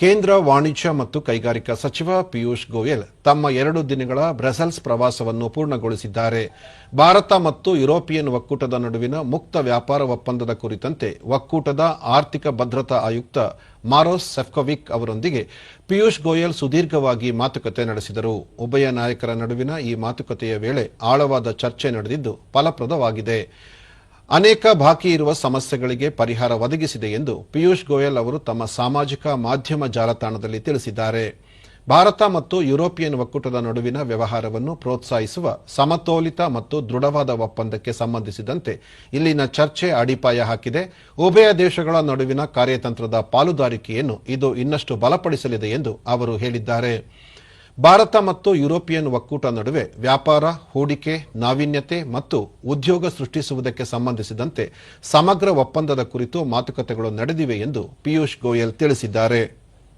ಕೇಂದ್ರ ವಾಣಿಜ್ಯ ಮತ್ತು ಕೈಗಾರಿಕಾ ಸಚಿವ ಪಿಯೂಷ್ ಗೋಯಲ್ ತಮ್ಮ ಎರಡು ದಿನಗಳ ಬ್ರಸೆಲ್ಸ್ ಪ್ರವಾಸವನ್ನು ಪೂರ್ಣಗೊಳಿಸಿದ್ದಾರೆ. ಭಾರತ ಮತ್ತು ಯುರೋಪಿಯನ್ ಒಕ್ಕೂಟದ ನಡುವಿನ ಮುಕ್ತ ವ್ಯಾಪಾರ ಒಪ್ಪಂದದ ಕುರಿತಂತೆ ಒಕ್ಕೂಟದ ಆರ್ಥಿಕ ಭದ್ರತಾ ಆಯುಕ್ತ ಮಾರೋಸ್ ಸೆಫ್ಕೋವಿಕ್ ಅವರೊಂದಿಗೆ ಪಿಯೂಷ್ ಗೋಯಲ್ ಸುದೀರ್ಘವಾಗಿ ಮಾತುಕತೆ ನಡೆಸಿದರು. ಉಭಯ ನಾಯಕರ ನಡುವಿನ ಈ ಮಾತುಕತೆಯ ವೇಳೆ ಆಳವಾದ ಚರ್ಚೆ ನಡೆದಿದ್ದು ಫಲಪ್ರದವಾಗಿದೆ. ಅನೇಕ ಬಾಕಿ ಇರುವ ಸಮಸ್ಯೆಗಳಿಗೆ ಪರಿಹಾರ ಒದಗಿಸಿದೆ ಎಂದು ಪಿಯೂಷ್ ಗೋಯಲ್ ಅವರು ತಮ್ಮ ಸಾಮಾಜಿಕ ಮಾಧ್ಯಮ ಜಾಲತಾಣದಲ್ಲಿ ತಿಳಿಸಿದ್ದಾರೆ. ಭಾರತ ಮತ್ತು ಯುರೋಪಿಯನ್ ಒಕ್ಕೂಟದ ನಡುವಿನ ವ್ಯವಹಾರವನ್ನು ಪ್ರೋತ್ಸಾಹಿಸುವ ಸಮತೋಲಿತ ಮತ್ತು ದೃಢವಾದ ಒಪ್ಪಂದಕ್ಕೆ ಸಂಬಂಧಿಸಿದಂತೆ ಇಲ್ಲಿನ ಚರ್ಚೆ ಅಡಿಪಾಯ ಹಾಕಿದೆ. ಉಭಯ ದೇಶಗಳ ನಡುವಿನ ಕಾರ್ಯತಂತ್ರದ ಪಾಲುದಾರಿಕೆಯನ್ನು ಇದು ಇನ್ನಷ್ಟು ಬಲಪಡಿಸಲಿದೆ ಎಂದು ಅವರು ಹೇಳಿದ್ದಾರೆ. ಭಾರತ ಮತ್ತು ಯುರೋಪಿಯನ್ ಒಕ್ಕೂಟ ನಡುವೆ ವ್ಯಾಪಾರ, ಹೂಡಿಕೆ, ನಾವೀನ್ಯತೆ ಮತ್ತು ಉದ್ಯೋಗ ಸೃಷ್ಟಿಸುವುದಕ್ಕೆ ಸಂಬಂಧಿಸಿದಂತೆ ಸಮಗ್ರ ಒಪ್ಪಂದದ ಕುರಿತು ಮಾತುಕತೆಗಳು ನಡೆದಿವೆ ಎಂದು ಪಿಯೂಷ್ ಗೋಯಲ್ ತಿಳಿಸಿದ್ದಾರೆ.